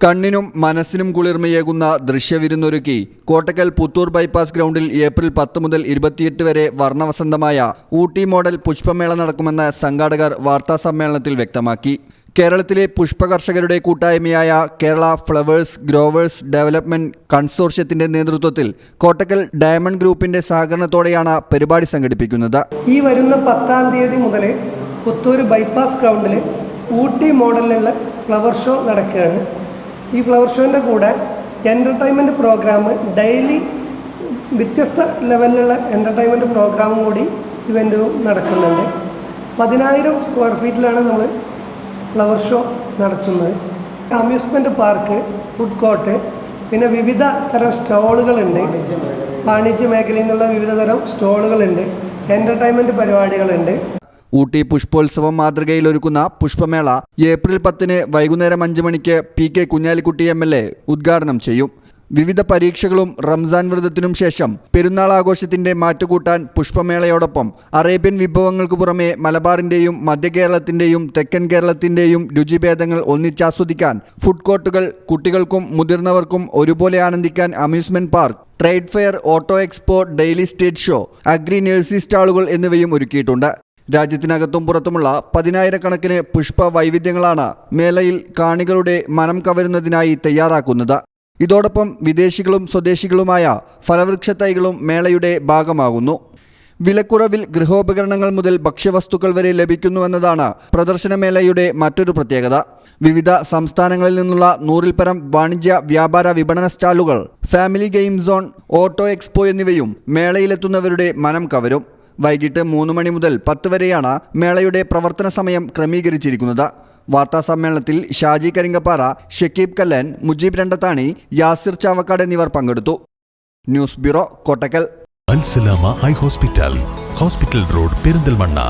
കണ്ണിനും മനസ്സിനും കുളിർമയേകുന്ന ദൃശ്യവിരുന്നൊരുക്കി കോട്ടക്കൽ പുത്തൂർ ബൈപ്പാസ് ഗ്രൗണ്ടിൽ ഏപ്രിൽ പത്ത് മുതൽ ഇരുപത്തിയെട്ട് വരെ വർണവസന്തമായ ഊട്ടി മോഡൽ പുഷ്പമേള നടക്കുമെന്ന് സംഘാടകർ വാർത്താസമ്മേളനത്തിൽ വ്യക്തമാക്കി. കേരളത്തിലെ പുഷ്പകർഷകരുടെ കൂട്ടായ്മയായ കേരള ഫ്ലവേഴ്സ് ഗ്രോവേഴ്സ് ഡെവലപ്മെന്റ് കൺസോർഷ്യത്തിന്റെ നേതൃത്വത്തിൽ കോട്ടക്കൽ ഡയമണ്ട് ഗ്രൂപ്പിന്റെ സഹകരണത്തോടെയാണ് പരിപാടി സംഘടിപ്പിക്കുന്നത്. ഈ വരുന്ന പത്താം തീയതി മുതൽ പുത്തൂർ ബൈപ്പാസ് ഗ്രൗണ്ടിൽ ഊട്ടി മോഡലിലുള്ള ഫ്ലവർ ഷോ നടക്കുകയാണ്. ഈ ഫ്ലവർ ഷോന്റെ കൂടെ എന്റർടൈൻമെന്റ് പ്രോഗ്രാം ഡെയിലി വ്യത്യസ്ത ലെവലിലുള്ള എന്റർടൈൻമെന്റ് പ്രോഗ്രാമും കൂടി ഇവന്റും നടക്കുന്നുണ്ട്. പതിനായിരം സ്ക്വയർ ഫീറ്റിലാണ് നമ്മൾ ഫ്ലവർ ഷോ നടത്തുന്നത്. അമ്യൂസ്മെന്റ് പാർക്ക് ഫുഡ് കോർട്ട് പിന്നെ വിവിധ തരം സ്റ്റോളുകളുണ്ട് വാണിജ്യ മേഖലയിൽ നിന്നുള്ള വിവിധ തരം സ്റ്റോളുകളുണ്ട് എന്റർടൈൻമെന്റ് പരിപാടികളുണ്ട്. ഊട്ടി പുഷ്പോത്സവം മാതൃകയിൽ ഒരുക്കുന്ന പുഷ്പമേള ഏപ്രിൽ പത്തിന് വൈകുന്നേരം അഞ്ച് മണിക്ക് P K Kunhalikutty M L A ഉദ്ഘാടനം ചെയ്യും. വിവിധ പരീക്ഷകളും റംസാൻ വ്രതത്തിനും ശേഷം പെരുന്നാൾ ആഘോഷത്തിന്റെ മാറ്റുകൂട്ടാൻ പുഷ്പമേളയോടൊപ്പം അറേബ്യൻ വിഭവങ്ങൾക്ക് പുറമെ മലബാറിന്റെയും മധ്യകേരളത്തിന്റെയും തെക്കൻ കേരളത്തിന്റെയും രുചിഭേദങ്ങൾ ഒന്നിച്ചാസ്വദിക്കാൻ ഫുഡ് കോർട്ടുകൾ കുട്ടികൾക്കും മുതിർന്നവർക്കും ഒരുപോലെ ആനന്ദിക്കാൻ amusement park trade fair auto expo daily state show agri nursery സ്റ്റാളുകൾ എന്നിവയും ഒരുക്കിയിട്ടുണ്ട്. രാജ്യത്തിനകത്തും പുറത്തുമുള്ള പതിനായിരക്കണക്കിന് പുഷ്പ വൈവിധ്യങ്ങളാണ് മേളയിൽ കാണികളുടെ മനം കവരുന്നതിനായി തയ്യാറാക്കുന്നത്. ഇതോടൊപ്പം വിദേശികളും സ്വദേശികളുമായ ഫലവൃക്ഷ തൈകളും മേളയുടെ ഭാഗമാകുന്നു. വിലക്കുറവിൽ ഗൃഹോപകരണങ്ങൾ മുതൽ ഭക്ഷ്യവസ്തുക്കൾ വരെ ലഭിക്കുന്നുവെന്നതാണ് പ്രദർശനമേളയുടെ മറ്റൊരു പ്രത്യേകത. വിവിധ സംസ്ഥാനങ്ങളിൽ നിന്നുള്ള നൂറിൽപ്പരം പരം വാണിജ്യ വ്യാപാര വിപണന സ്റ്റാളുകൾ family game zone auto expo എന്നിവയും മേളയിലെത്തുന്നവരുടെ മനം കവരും. വൈകിട്ട് മൂന്ന് മണി മുതൽ പത്ത് വരെയാണ് മേളയുടെ പ്രവർത്തന സമയം ക്രമീകരിച്ചിരിക്കുന്നത്. വാർത്താ സമ്മേളനത്തിൽ ഷാജി കരിങ്കപ്പാറ ഷക്കീബ് കല്ലൻ മുജീബ് രണ്ടത്താണി യാസിർ ചാവക്കാട് എന്നിവർ പങ്കെടുത്തു. News bureau Kottakkal. Eye hospital hospital road Perinthalmanna.